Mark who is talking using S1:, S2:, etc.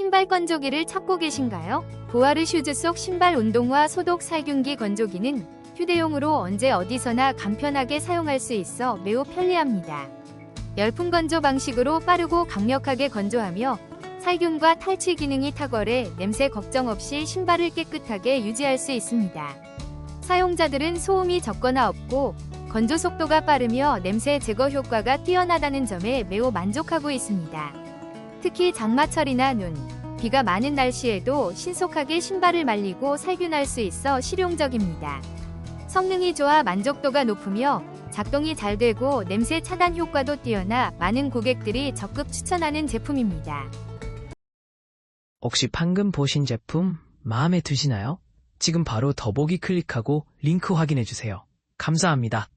S1: 신발 건조기를 찾고 계신가요? 보아르 슈즈 속 신발 운동화 소독 살균기 건조기는 휴대용으로 언제 어디서나 간편하게 사용할 수 있어 매우 편리합니다. 열풍 건조 방식으로 빠르고 강력하게 건조하며 살균과 탈취 기능이 탁월해 냄새 걱정 없이 신발을 깨끗하게 유지할 수 있습니다. 사용자들은 소음이 적거나 없고 건조 속도가 빠르며 냄새 제거 효과가 뛰어나다는 점에 매우 만족하고 있습니다. 특히 장마철이나 눈, 비가 많은 날씨에도 신속하게 신발을 말리고 살균할 수 있어 실용적입니다. 성능이 좋아 만족도가 높으며 작동이 잘 되고 냄새 차단 효과도 뛰어나 많은 고객들이 적극 추천하는 제품입니다.
S2: 혹시 방금 보신 제품 마음에 드시나요? 지금 바로 더보기 클릭하고 링크 확인해 주세요. 감사합니다.